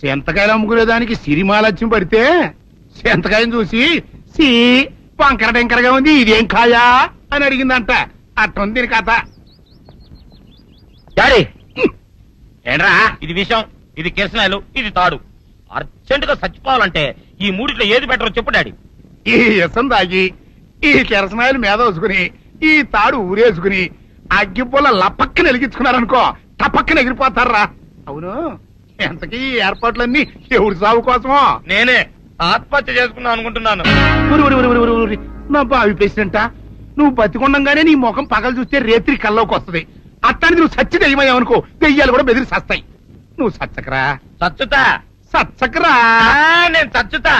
సెంతకాయలు అమ్ముకునే దానికి సిరిమాలత్యం పడితే సెంతకాయని చూసి సి వంకర టెంకరగా ఉంది ఇదేం కాయా అని అడిగిందంట. అట్టుంది దీని కథ. డాడీ ఏంట్రా? ఇది విషం ఇది కిరసనాయలు ఇది తాడు. అర్జెంట్గా చచ్చిపోవాలంటే ఈ మూడిట్లో ఏది బెటర్ చెప్పు డాడీ. ఈ ఇసం తాగి ఈ కిరసనాయలు మీద వేసుకుని ఈ తాడు ఊరేసుకుని అగ్గిపుల్ల లపక్కన వెలిగించుకున్నారనుకో టపక్కన ఎగిరిపోతారా? అవును. ఎంతకీ ఏర్పాట్లన్నీ ఎవరి సాగు కోసమో? నేనే ఆత్మహత్య చేసుకుందాం అనుకుంటున్నాను. నా బావి పేసినంట నువ్వు బతికొండంగానే నీ ముఖం పగలు చూస్తే రేత్రి కల్లోకి వస్తది. అట్టానికి నువ్వు సచ్చి దెయ్యమయ్యావనుకో దెయ్యాలు కూడా బెదిరి సస్తాయి. నువ్వు సచ్చకరా? చచ్చుతా సచ్చకరా? ఆ, నేను చచ్చుతా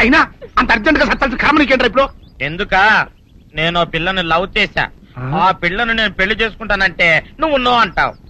అయినా అంత అర్జెంట్గా సత్తాల్సిన కర్మ నీకేంట్రా ఇప్పుడు? ఎందుక? నేను ఓ పిల్లని లవ్ చేశా. ఆ? ఆ పిల్లను నేను పెళ్ళి చేసుకుంటానంటే నువ్వు నో అంటావు.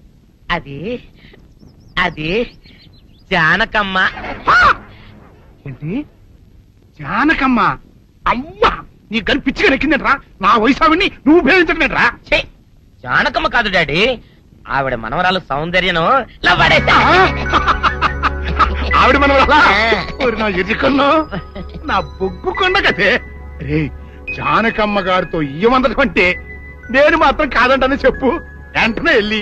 అది అది జానకమ్మ! ఏంటి? జానకమ్మ? అమ్మా నీ గని పిచ్చిగా నెక్కిందంట్రా. నా వయసు ఆవిడ్ని నువ్వు ఛీ, జానకమ్మ కాదు డాడీ. ఆవిడ మనవరాలు సౌందర్యను లవ్వాడేశా. ఆవిడ మన నా బొగ్గు కొండ కదే రే జానకమ్మ గారితో ఇయ్యమందడం అంటే నేను మాత్రం కాదంటని చెప్పు. వెంటనే వెళ్ళి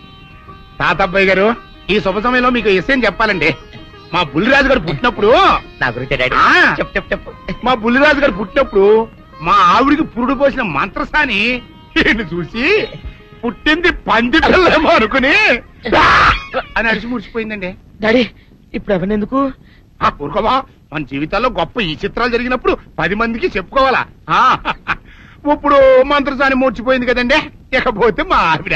తాతబ్బాయి గారు ఈ శుభ సమయంలో మీకు విషయం చెప్పాలండి. మా బుల్లిరాజు గారు పుట్టినప్పుడు నా గురించి డాడీ ఆ. చెప్పు చెప్పు చెప్పు. మా బుల్లిరాజు గారు పుట్టినప్పుడు మా ఆవిడికి పురుడు పోసిన మంత్రసాని ఈయన్ని చూసి పుట్టింది పంది పిల్లేమో అనుకుని "ఆ!" అని అడిచి ముడిచిపోయిందండి డాడీ ఇప్పుడు అవన్నెందుకు ఆ ఊరుకోవా మన జీవితాల్లో గొప్ప ఈ చిత్రాలు జరిగినప్పుడు పది మందికి చెప్పుకోవాలా? ఆ, ఇప్పుడు మంత్రసాని మూర్చిపోయింది కదండి ఇకపోతే మా ఆవిడ.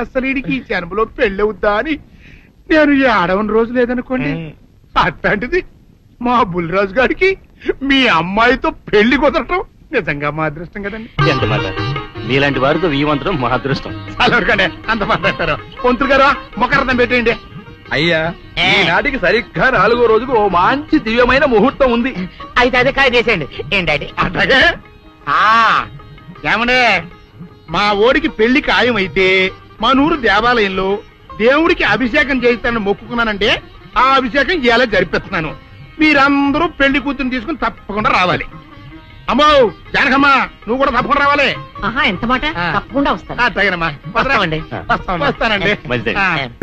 అసలు ఈడికి ఈ జన్మలో పెళ్ళవుద్దా అని. నేను ఈ ఆడవని రోజు లేదనుకోండి. అట్లాంటిది మా బుల్లిరాజు గారికి మీ అమ్మాయితో పెళ్ళి కుదరటం నిజంగా మా అదృష్టం కదండి. ఎంత మాట? మీలాంటి వారితో వీయమంతరం మా అదృష్టం. చాలవరకండి అంత మాట్లాడతారు పొంతులు గారు మొకరదం పెట్టేయండి. అయ్యా ఏ. ఈనాటికి సరిగ్గా నాలుగో రోజుకు ఓ మంచి దివ్యమైన ముహూర్తం ఉంది. అయితే అదే కాయ చేసేయండి ఏం డాడీ అట్లాగే? ఆ, ఏమండే మా ఓడికి పెళ్ళి ఖాయమైతే మా నూరు దేవాలయంలో దేవుడికి అభిషేకం చేయిస్తానని మొక్కుకున్నానంటే ఆ అభిషేకం ఇలా జరిపిస్తున్నాను. మీరందరూ పెళ్ళి కూతురు తీసుకుని తప్పకుండా రావాలి. అమ్మో జానకమ్మ నువ్వు కూడా తప్పకుండా రావాలి. ఆహా ఎంత మాట? ఆ. తప్పకుండా వస్తాను. అట్లాగేనమ్మా వస్తామండి. వస్తామండి. వస్తానండి.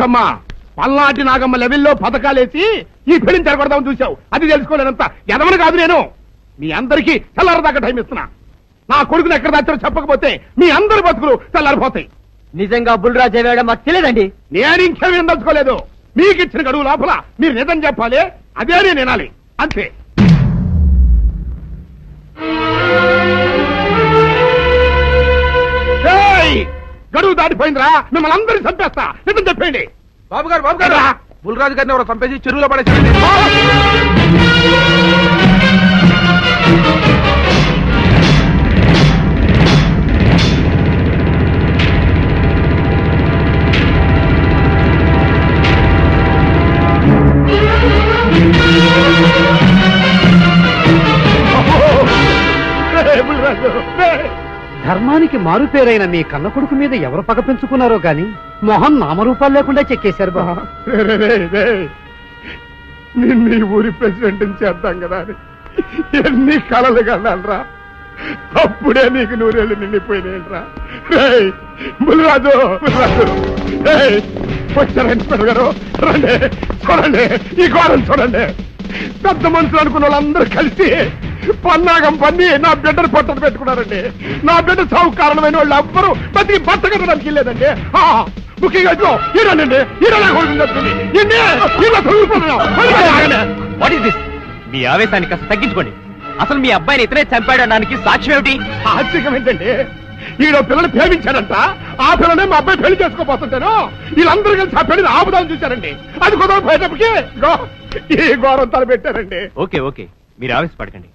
అమ్మా పల్నాటి నాగమ్మ లెవెల్లో పథకాలేసి ఈ పెళ్ళిని జరగొడదామని చూసావు అది తెలుసుకోలేనంత ఎదవని కాదు నేను. మీ అందరికీ తెల్లారదాకా టైం ఇస్తున్నా. నా కొడుకుని ఎక్కడ దాచారో చెప్పకపోతే మీ అందరి బతుకులు తెల్లారిపోతాయి. నిజంగా బుల్రాజ్ అయ్యాడో మాకు తెలియదండి. నేను ఇంకేమీ దలుచుకోలేదు మీకు ఇచ్చిన గడువు లోపల మీరు నిజం చెప్పాలి అదే నేను వినాలి. అంతే! గడువు దాటిపోయిందిరా మిమ్మల్ని అందరినీ చంపేస్తా. నిజం చెప్పండి బాబు గారు బాబు గారు? బుల్రాజు గారిని ఎవరో చంపేసి చెరువులో పడేసి ధర్మానికి మారుపేరైన మీ కన్న కొడుకు మీద ఎవరు పగ పెంచుకున్నారో గాని మొహం నామరూపాలు లేకుండా చెక్కేశారు బాబా. నిన్ను ఈ ఊరి ప్రెసిడెంట్ చేద్దాం కదా అని ఎన్ని కలలు కన్నారా అప్పుడే నీకు నూరేళ్ళు నిండిపోయినాయిరా రేయ్ బుల్రాజు బుల్రాజు. రేయ్ వచ్చారండి పెరగారు రండి చూడండి ఈ గోడలు చూడండి. పెద్ద మనుషులు అనుకున్న వాళ్ళందరూ కలిసి పన్నాగం పన్ని నా బిడ్డను పొట్టను పెట్టుకున్నారండి. నా బిడ్డ చావు కారణమైన వాళ్ళు ఎవ్వరూ బతికి బట్ట కట్టడానికి వెళ్ళలేదండి. ఆ, ముఖ్యంగా ఇదిగో ఈరోనండి. వాట్ ఇస్ దిస్ మీ ఆవేశాన్ని కాస్త తగ్గించుకోండి. అసలు మీ అబ్బాయిని ఇతనే చంపాడడానికి సాక్ష్యం ఏమిటి? ఆశ్చర్యం ఏంటండి? ఈడో పిల్లని ప్రేమించాడంట. ఆ పిల్లనే మా అబ్బాయి పెళ్ళి చేసుకోబోతుంటాను వీళ్ళందరూ కలిసి ఆ పెళ్ళిని ఆపుదాం చూశారండి. అది కుదరపోయేటప్పటికి గో- ఈ ఘోరం తలపెట్టారండి. Okay okay. మీరు ఆవేశపడకండి.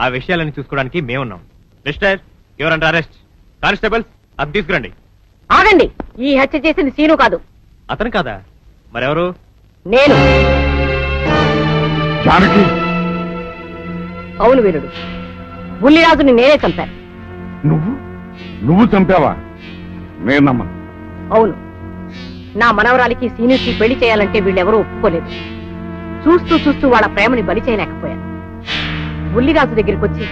ఆ విషయాలను చూసుకోవడానికి మేమున్నాం. మిస్టర్ ఎవరంటే అరెస్ట్. కానిస్టేబుల్స్ అది తీసుకురండి. ఆగండి. ఈ హత్య చేసింది సీను కాదు. అతను కాదా? మరెవరు? నేను. జానకి. అవును వీరుడు. బుల్లిరాజుని నేనే చంపాను. నువ్వు? నువ్వు చంపావా? నేనమ్మా. అవును. నా మనవరాలికి సీనుకి పెళ్ళి చేయాలంటే వీళ్ళెవరూ ఒప్పుకోలేదు. చూస్తూ చూస్తూ వాళ్ళ ప్రేమని బలి చేయలేకపోయాను. బుల్లిరాజు దగ్గరికి వచ్చి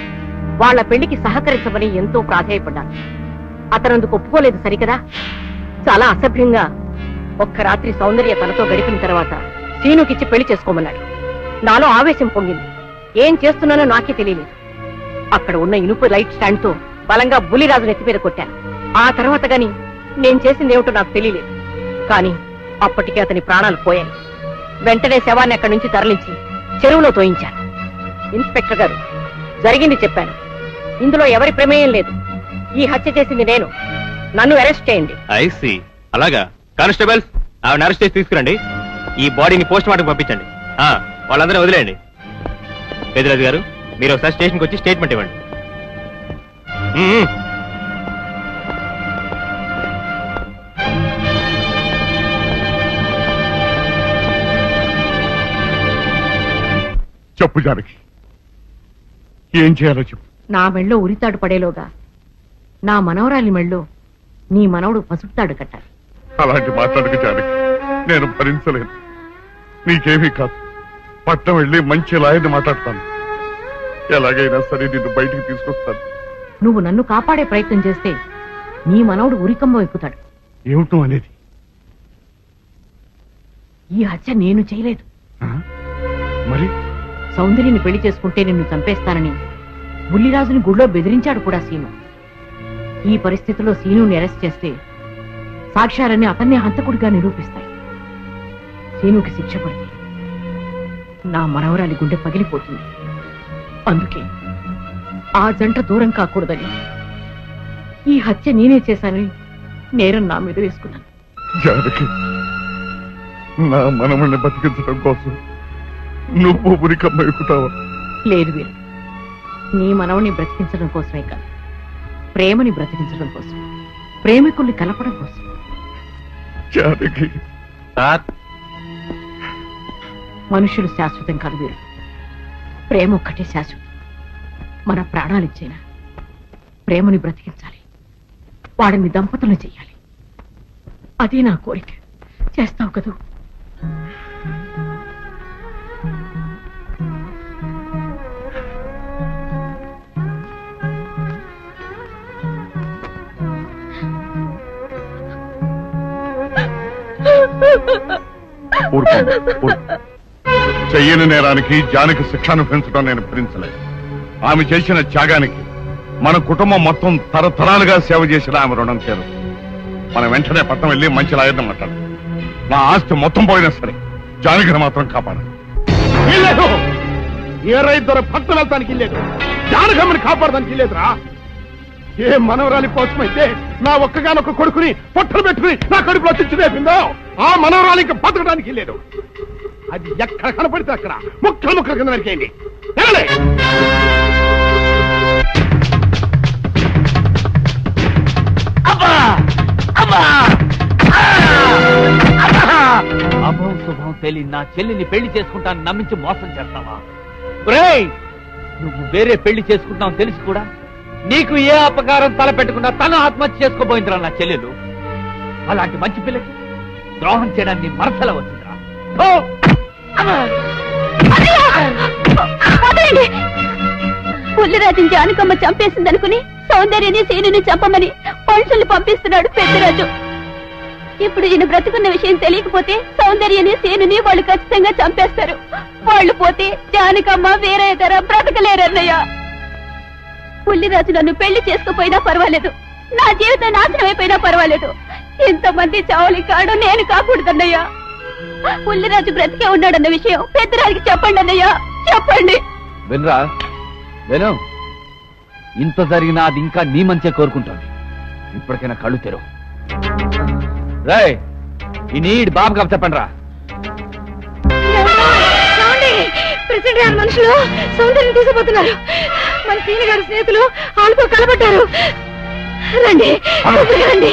వాళ్ళ పెళ్ళికి సహకరించమని ఎంతో ప్రాధాయపడ్డాను. అతనందుకు ఒప్పుకోలేదు సరికదా? చాలా అసభ్యంగా ఒక్క రాత్రి సౌందర్య తనతో గడిపిన తర్వాత సీనుకిచ్చి పెళ్ళి చేసుకోమన్నాడు. నాలో ఆవేశం పొంగింది. ఏం చేస్తున్నానో నాకే తెలియలేదు. అక్కడ ఉన్న ఇనుపు లైట్ స్టాండ్తో బలంగా బులిరాజు నెత్తి మీద కొట్టాను. ఆ తర్వాత గాని నేను చేసింది ఏమిటో నాకు తెలియలేదు. కానీ అప్పటికే అతని ప్రాణాలు పోయాయి. వెంటనే శవాన్ని అక్కడి నుంచి తరలించి చెరువులో తోయించాను. ఇన్స్పెక్టర్ గారు జరిగింది చెప్పాను. ఇందులో ఎవరి ప్రమేయం లేదు. ఈ హత్య చేసింది నేను. నన్ను అరెస్ట్ చేయండి. ఐసి అలాగా. కానిస్టేబుల్స్ ఆవిడ అరెస్ట్ చేసి తీసుకురండి. ఈ బాడీని పోస్ట్ మార్టం పంపించండి. ఆ, వాళ్ళందరూ వదిలేయండి. పెద్దరాజు గారు మీరు ఒకసారి స్టేషన్కి వచ్చి స్టేట్మెంట్ ఇవ్వండి. చెప్పు జానకి. ఏం చేయాలో చెప్పు. నా మెళ్ళో ఉరితాడు పడేలోగా. నా మనవరాలి మెళ్ళో నీ మనవడు పసుపుతాడు కట్టాలి. అలాంటి మాట్లాడక జానకి. నేను భరించలేను. నీకేమీ కాదు. పట్నం వెళ్ళి మంచి లాయర్ని మాట్లాడతాను. ఎలాగైనా సరే నిన్ను బయటికి తీసుకొస్తాను. నువ్వు నన్ను కాపాడే ప్రయత్నం చేస్తే నీ మనవడు ఉరికంబం ఎక్కుతాడు. ఏమిటో అనేది? ఈ హత్య నేను చేయలేదు? మరి? సౌందర్యని పెళ్ళి చేసుకుంటే నిన్ను చంపేస్తానని బుల్లిరాజుని గుళ్ళో బెదిరించాడు కూడా సీను. ఈ పరిస్థితిలో సీనుని అరెస్ట్ చేస్తే సాక్ష్యాలన్నీ అతన్నే హంతకుడిగా నిరూపిస్తాయి. సీనుకి శిక్ష పడితే నా మనవరాలి గుండె పగిలిపోతుంది. అందుకే ఆ జంట దూరం కాకూడదని. ఈ హత్య నేనే చేశానని నేరం నా మీద వేసుకున్నాను. జానకి నా మనమల్ని బతికించడం కోసం నువ్వు ఉరికమ్మ ఎక్కుతావా? లేదు వీరు. నీ మనవని బ్రతికించడం కోసమే కాదు. ప్రేమని బ్రతికించడం కోసం. ప్రేమికుల్ని కలపడం కోసం. జానకి. సార్. మనుషులు శాశ్వతం కాదు వీరు. ప్రేమ ఒక్కటే శాశ్వతం. మన ప్రాణాలిచ్చేనా ప్రేమని బ్రతికించాలి. వాడిని దంపతులను చెయ్యాలి. అది నా కోరిక. చేస్తావు కదూ? చెయ్యని నేరానికి జానికి శిక్షను పెంచడం నేను భరించలేదు. ఆమె చేసిన త్యాగానికి మన కుటుంబం మొత్తం తరతరాలుగా సేవ చేసిన ఆమె రుణం చేరు మనం వెంటనే పట్టణం వెళ్ళి మంచి లాయర్ని మాట్లాడు. నా ఆస్తి మొత్తం పోయినా సరే జానకిని మాత్రం కాపాడాలి. ఇల్లేదు! ఏ రైతు భక్తులు వెళ్తానికి ఇల్లేదు. జానకమ్మని కాపాడడానికి ఇల్లేదురా. ఏ మనవరాలి కోసమైతే నా ఒక్కగానొక్క కొడుకుని పొట్టలు పెట్టుకుని నా కడుపులో చిచ్చు ఆ ఆ ఇంకా బతకడానికి లేదు అది ఎక్కడ కనపడితే అక్కడ ముక్కలు ముక్కలు కింద నరికేయండి. అభం శుభం తెలియని నా చెల్లిని పెళ్ళి చేసుకుంటాను నమ్మించి మోసం చేస్తావా? నువ్వు వేరే పెళ్ళి చేసుకుంటావు తెలిసి కూడా? నీకు ఏ అపకారం తలపెట్టకుండా తన ఆత్మహత్య చేసుకోబోయిందిరా నా చెల్లెలు. అలాంటి మంచి పిల్లకి ద్రోహం చేయడానికి నీ మనసల వచ్చిందిరా. థూ! వదలండి పుల్లిరాజుని జానకమ్మ చంపేసిందనుకుని సౌందర్యని సీనుని చంపమని మనుషుల్ని పంపిస్తున్నాడు పెద్దరాజు. ఇప్పుడు ఈయన బ్రతుకున్న విషయం తెలియకపోతే సౌందర్యని సీనుని వాళ్ళు ఖచ్చితంగా చంపేస్తారు. వాళ్ళు పోతే జానకమ్మ వేరే ధర బ్రతకలేరన్నయ్య. పుల్లిరాజు నన్ను పెళ్ళి చేసుకుపోయినా పర్వాలేదు. నా జీవితం నాశనం అయిపోయినా పర్వాలేదు. ఇంతమంది చావులి కాడు నేను కాకూడదన్నయ్యా. పుల్లిరాజు బ్రతికే ఉన్నాడన్న విషయం పెద్దరాజుకి చెప్పండి అన్నయ్య చెప్పండి. వినరా? విను. ఇంత జరిగినా అది ఇంకా నీ మంచిగా కోరుకుంటుంది. ఇప్పటికైనా కళ్ళు తెరు రాయ్ ఈ నీడ్ బాబు కప్ చెప్పండి రా ప్రెసిడెంట్ గారి మనుషులు సౌందర్యం తీసుకుపోతున్నారు మన సీని గారి స్నేహితులు వాళ్ళతో కలబడ్డారు. రండి రండి.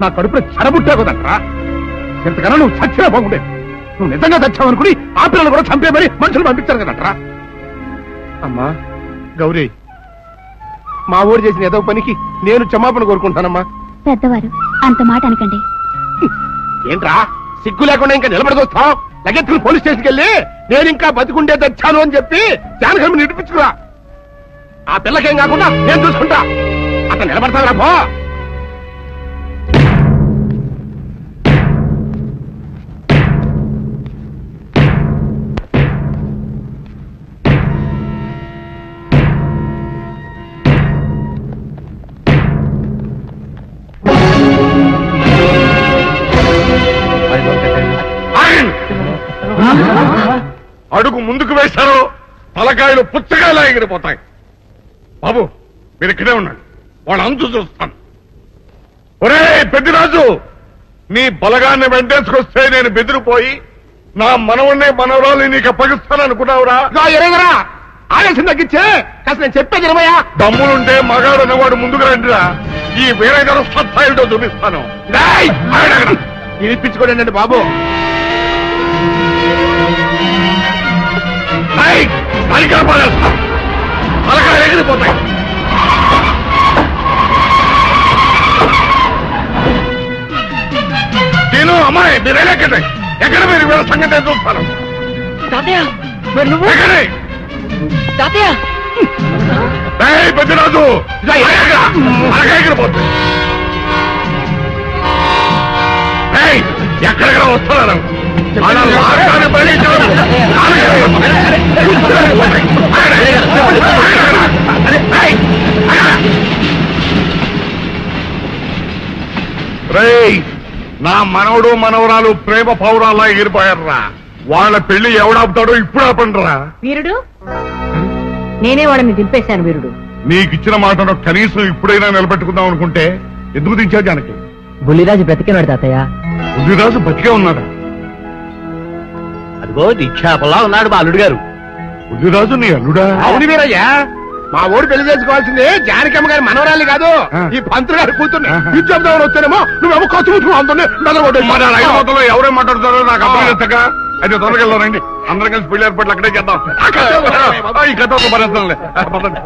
నా కడుపులో చెడబుట్టే కదంట్రా? ఇంతకన్నా నువ్వు చచ్చినా బాగుండేది. నువ్వు నిజంగా చచ్చావనుకుని ఆ పిల్లలు కూడా చంపే మరి మనుషులు పంపించారు కదంట్రా? అమ్మా గౌరీ మా ఊరు చేసిన ఏదో పనికి నేను క్షమాపణ కోరుకుంటానమ్మా. పెద్దవారు అంత మాట అనకండి. ఏంట్రా? సిగ్గు లేకుండా ఇంకా నిలబడి చూస్తావు లగెత్తుకుని పోలీస్ స్టేషన్కి వెళ్ళి నేను ఇంకా బతికుండే తెచ్చాను అని చెప్పి జానకమ్మ నిడిపించుకురా ఆ పిల్లకేం కాకుండా నేను చూసుకుంటా. అతను నిలబడతావురా పో. వేశారు తలకాయలు పుచ్చకాయలా ఎగిరిపోతాయి బాబు మీరు ఇక్కడే ఉండండి. వాళ్ళ అంతు చూస్తాను. ఒరే పెద్దిరాజు నీ బలగాన్ని వెంటేసుకొస్తే నేను బెదిరిపోయి నా మనవన్నే మనవరాలు నీకు అప్పగిస్తాను అనుకున్నావురా ఎరగరా? ఆవేశం తగ్గించే? కాస్త నేను చెప్పేది ఇరవయా దమ్ములుంటే మగాడు అనేవాడు ముందుకు రండిరా. ఈ వీరగర సత్తా ఏంటో చూపిస్తాను. ఇప్పించుకోండి బాబు. సరిగ్గా పడేస్తా. ఎగిరిపోతాయి. నేను అమ్మాయి మీరు ఎక్కడే ఎక్కడ మీరు వీళ్ళ సంగతి చూస్తాను తాతయ్య మరి నువ్వు? ఎక్కడే? తాతయ్య. పెద్దరాజు తలకాయ ఎగిరిపోతుంది ఏయ్, ఎక్కడెక్కడ నా మనవడు మనవరాలు ప్రేమ పౌరాల్లా ఎగిరిపోయారురా వాళ్ళ పెళ్ళి ఎవడాపుతాడో ఇప్పుడు ఆపండిరా. వీరుడు? నేనే వాళ్ళని దింపేశాను వీరుడు. నీకు ఇచ్చిన మాటను కనీసం ఇప్పుడైనా నిలబెట్టుకుందాం అనుకుంటే ఎందుకు దించావు జానకి? బుల్లిరాజు బ్రతికినాడు తాతయ్య. బుద్ధిరాజు బతికే ఉన్నాడా? అదిగో నిక్షేపంలా ఉన్నాడు మా అల్లుడు గారు బుద్ధిరాజు నీ అల్లుడా. అవును వీరయ్యా. మా ఊరు పెళ్ళి చేసుకోవాల్సింది జానకమ్మ గారి మనవరాలి కాదు. ఈ పంతులు గారి కూతుర్ని. చెప్దామని వచ్చానేమో నువ్వేమో ఖర్చు మొత్తంలో ఎవరేం మాట్లాడుతారో నాకు అర్థం అయితే వెళ్దాం రండి. అందరం కలిసి పెళ్ళి ఏర్పాట్లు అక్కడే చేద్దాం. ఈ కథ ఒక. పదండి.